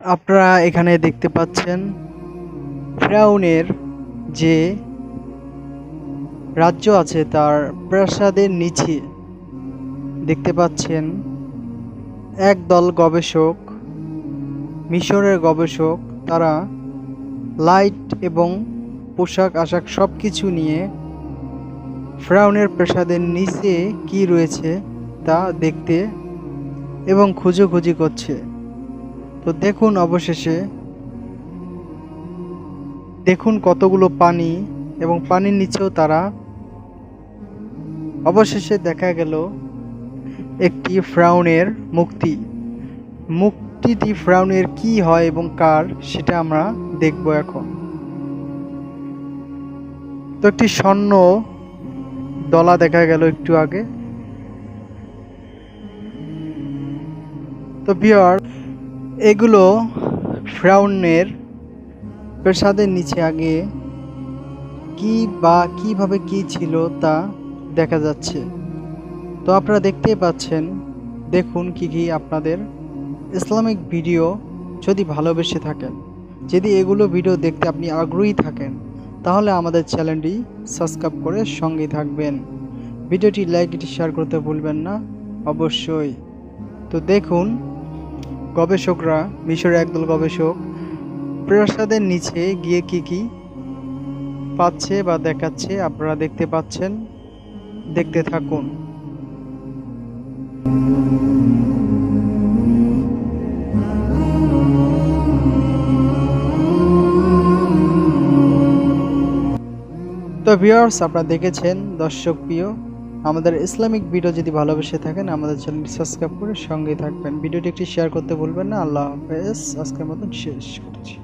আপনারা এখানে দেখতে পাচ্ছেন ফ্রাউনের যে রাজ্য আছে তার প্রাসাদের নিচে দেখতে পাচ্ছেন একদল গবেষক, মিশরের গবেষক, তারা লাইট এবং পোশাক আশাক সব কিছু নিয়ে ফ্রাউনের প্রাসাদের নিচে কি রয়েছে তা দেখতে এবং খুঁজোখুঁজি করছে। তো দেখুন অবশেষে, দেখুন কতগুলো পানি এবং পানির নিচেও তারা। অবশেষে দেখা গেল একটি ফ্রাউনের মুক্তি। মুক্তিটি ফ্রাউনের কি হয় এবং কার, সেটা আমরা দেখব এখন। তো একটি স্বর্ণ দলা দেখা গেল একটু আগে। তো বিয়ার এগুলো ফ্রাউনের প্রাসাদের নিচে আগে কি বা কীভাবে কি ছিল তা দেখা যাচ্ছে। তো আপনারা দেখতেই পাচ্ছেন, দেখুন কি কি আপনাদের ইসলামিক ভিডিও যদি ভালোবেসে থাকেন। যদি এগুলো ভিডিও দেখতে আপনি আগ্রহী থাকেন, তাহলে আমাদের চ্যানেলটি সাবস্ক্রাইব করে সঙ্গে থাকবেন। ভিডিওটি লাইক এটি শেয়ার করতে ভুলবেন না, অবশ্যই। তো দেখুন গবেষকরা, মিশরের একদল গবেষক, প্রাসাদের নিচে গিয়ে কি কি পাচ্ছে বা দেখাচ্ছে আপনারা দেখতে পাচ্ছেন, দেখতে থাকুন। তো ভিউয়ার্স আপনারা দেখেছেন, দর্শক প্রিয় আমাদের ইসলামিক ভিডিও যদি ভালোবেসে থাকেন, আমাদের চ্যানেলটি সাবস্ক্রাইব করে সঙ্গেই থাকবেন। ভিডিওটি একটি শেয়ার করতে ভুলবেন না। আল্লাহ হাফেজ। আজকের মতন শেষ করছি।